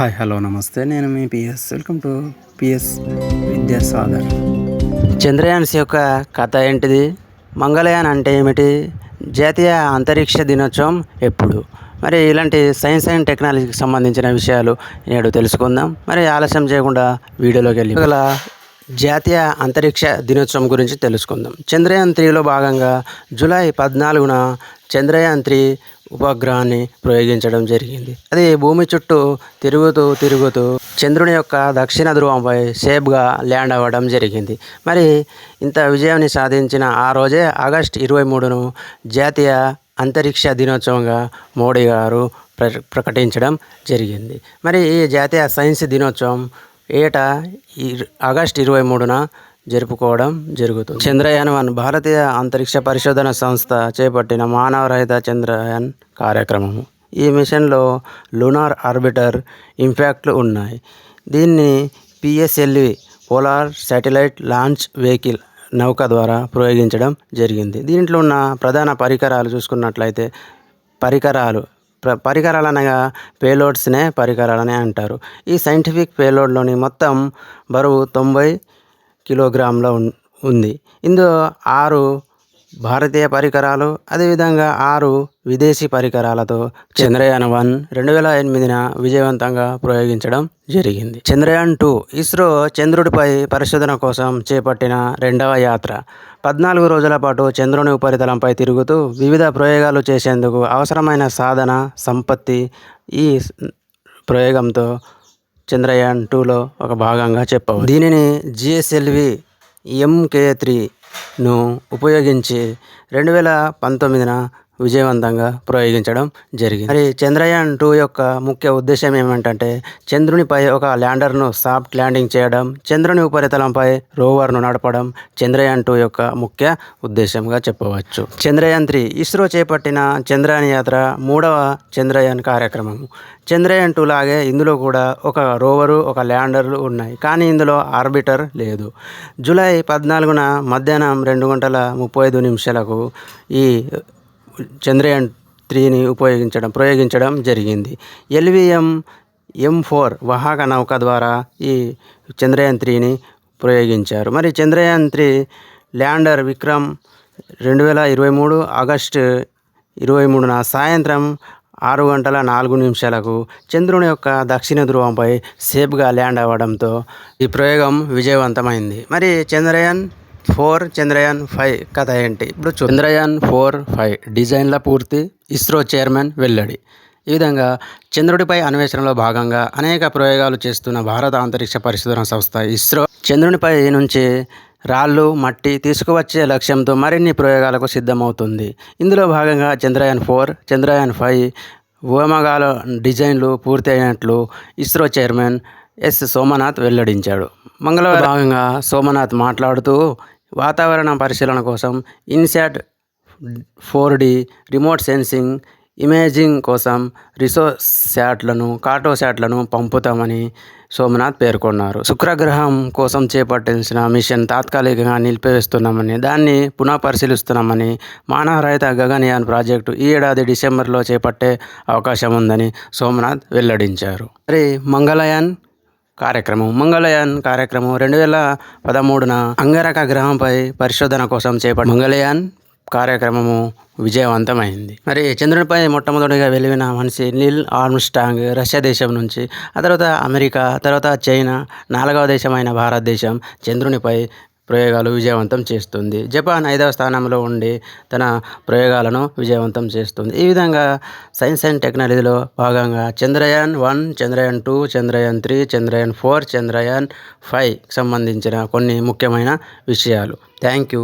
Hi hello నమస్తే. నేను మీ PS. Welcome to PS Vidyasagar చంద్రయాన్స్ యొక్క కథ ఏంటిది? మంగళయాన్ అంటే ఏమిటి? జాతీయ అంతరిక్ష దినోత్సవం ఎప్పుడు? మరి ఇలాంటి సైన్స్ అండ్ టెక్నాలజీకి సంబంధించిన విషయాలు నేడు తెలుసుకుందాం. మరి ఆలస్యం చేయకుండా వీడియోలోకి వెళ్ళి జాతీయ అంతరిక్ష దినోత్సవం గురించి తెలుసుకుందాం. చంద్రయాన్ త్రీలో భాగంగా జూలై పద్నాలుగున చంద్రయాన్ త్రీ ఉపగ్రహాన్ని ప్రయోగించడం జరిగింది. అది భూమి చుట్టూ తిరుగుతూ తిరుగుతూ చంద్రుని యొక్క దక్షిణ ధ్రువంపై సేఫ్గా ల్యాండ్ అవ్వడం జరిగింది. మరి ఇంత విజయాన్ని సాధించిన ఆ రోజే ఆగస్ట్ ఇరవై మూడును జాతీయ అంతరిక్ష దినోత్సవంగా మోడీ గారు ప్ర ప్రకటించడం జరిగింది. మరి ఈ జాతీయ సైన్స్ దినోత్సవం ఏటా ఈ ఆగస్ట్ ఇరవై మూడున జరుపుకోవడం జరుగుతుంది. చంద్రయాన్ వన్ భారతీయ అంతరిక్ష పరిశోధన సంస్థ చేపట్టిన మానవరహిత చంద్రయాన్ కార్యక్రమము. ఈ మిషన్లో లునార్ ఆర్బిటర్ ఇంపాక్ట్లు ఉన్నాయి. దీన్ని PSLV polar satellite launch vehicle నౌక ద్వారా ప్రయోగించడం జరిగింది. దీంట్లో ఉన్న ప్రధాన పరికరాలు చూసుకున్నట్లయితే పరికరాలు పరికరాలు అనగా పేలోడ్స్నే పరికరాలనే అంటారు. ఈ సైంటిఫిక్ పేలోడ్లోని మొత్తం బరువు తొంభై కిలోగ్రాముల ఉంది. ఇందులో ఆరు భారతీయ పరికరాలు అదేవిధంగా ఆరు విదేశీ పరికరాలతో చంద్రయాన్ వన్ రెండు వేల ఎనిమిదిన విజయవంతంగా ప్రయోగించడం జరిగింది. చంద్రయాన్ టూ ఇస్రో చంద్రుడిపై పరిశోధన కోసం చేపట్టిన రెండవ యాత్ర. పద్నాలుగు రోజుల పాటు చంద్రుని ఉపరితలంపై తిరుగుతూ వివిధ ప్రయోగాలు చేసేందుకు అవసరమైన సాధన సంపత్తి ఈ ప్రయోగంతో చంద్రయాన్ టూలో ఒక భాగంగా చెప్పవచ్చు. దీనిని జిఎస్ఎల్వి ఎంకే త్రీ ను ఉపయోగించి రెండు వేల పంతొమ్మిదిన విజయవంతంగా ప్రయోగించడం జరిగింది. మరి చంద్రయాన్ టూ యొక్క ముఖ్య ఉద్దేశం ఏమిటంటే చంద్రునిపై ఒక ల్యాండర్ను సాఫ్ట్ ల్యాండింగ్ చేయడం చంద్రుని ఉపరితలంపై రోవర్ను నడపడం చంద్రయాన్ టూ యొక్క ముఖ్య ఉద్దేశంగా చెప్పవచ్చు. చంద్రయాన్ త్రీ ఇస్రో చేపట్టిన చంద్రయాన్ యాత్ర మూడవ చంద్రయాన్ కార్యక్రమం. చంద్రయాన్ టూ లాగే ఇందులో కూడా ఒక రోవరు ఒక ల్యాండర్లు ఉన్నాయి. కానీ ఇందులో ఆర్బిటర్ లేదు. జూలై పద్నాలుగున మధ్యాహ్నం రెండు గంటల ముప్పై ఐదు నిమిషాలకు ఈ చంద్రయాన్ త్రీని ఉపయోగించడం ప్రయోగించడం జరిగింది. ఎల్విఎం ఎం ఫోర్ వాహక నౌక ద్వారా ఈ చంద్రయాన్ త్రీని ప్రయోగించారు. మరి చంద్రయాన్ త్రీ ల్యాండర్ విక్రమ్ రెండు వేల ఇరవై మూడు ఆగస్టు ఇరవై మూడున సాయంత్రం ఆరు గంటల నాలుగు నిమిషాలకు చంద్రుని యొక్క దక్షిణ ధ్రువంపై సేఫ్గా ల్యాండ్ అవ్వడంతో ఈ ప్రయోగం విజయవంతమైంది. మరి చంద్రయాన్ ఫోర్ చంద్రయాన్ ఫైవ్ కథ ఏంటి? ఇప్పుడు చంద్రయాన్ ఫోర్ ఫైవ్ డిజైన్ల పూర్తి ఇస్రో చైర్మన్ వెల్లడి. ఈ విధంగా చంద్రుడిపై అన్వేషణలో భాగంగా అనేక ప్రయోగాలు చేస్తున్న భారత అంతరిక్ష పరిశోధన సంస్థ ఇస్రో చంద్రునిపై నుంచి రాళ్ళు మట్టి తీసుకువచ్చే లక్ష్యంతో మరిన్ని ప్రయోగాలకు సిద్ధమవుతుంది. ఇందులో భాగంగా చంద్రయాన్ ఫోర్ చంద్రయాన్ ఫైవ్ వ్యోమగాల డిజైన్లు పూర్తి అయినట్లు ఇస్రో చైర్మన్ ఎస్. సోమనాథ్ వెల్లడించాడు. మంగళవారం భాగంగా సోమనాథ్ మాట్లాడుతూ వాతావరణ పరిశీలన కోసం INSAT four D remote sensing imaging కోసం రిసో శాట్లను కార్టో శాట్లను పంపుతామని సోమనాథ్ పేర్కొన్నారు. శుక్రగ్రహం కోసం చేపట్టించిన మిషన్ తాత్కాలికంగా నిలిపివేస్తున్నామని దాన్ని పునః పరిశీలిస్తున్నామని మానవరహిత గగనయాన్ ప్రాజెక్టు ఈ ఏడాది డిసెంబర్లో చేపట్టే అవకాశం ఉందని సోమనాథ్ వెల్లడించారు. మరి మంగళయాన్ కార్యక్రమం. మంగళయాన్ కార్యక్రమం రెండు వేల పదమూడున అంగరక గ్రహంపై పరిశోధన కోసం చేపట్టిన మంగళయాన్ కార్యక్రమము విజయవంతమైంది. మరి చంద్రునిపై మొట్టమొదటిగా వెలివిన మనిషి నీల్ ఆర్మ్స్టాంగ్ రష్యా దేశం నుంచి ఆ తర్వాత అమెరికా తర్వాత చైనా నాలుగవ దేశమైన భారతదేశం చంద్రునిపై ప్రయోగాలు విజయవంతం చేస్తుంది. జపాన్ ఐదవ స్థానంలో ఉండి తన ప్రయోగాలను విజయవంతం చేస్తుంది. ఈ విధంగా సైన్స్ అండ్ టెక్నాలజీలో భాగంగా Chandrayaan one Chandrayaan two Chandrayaan three Chandrayaan four Chandrayaan five సంబంధించిన కొన్ని ముఖ్యమైన విషయాలు. Thank you.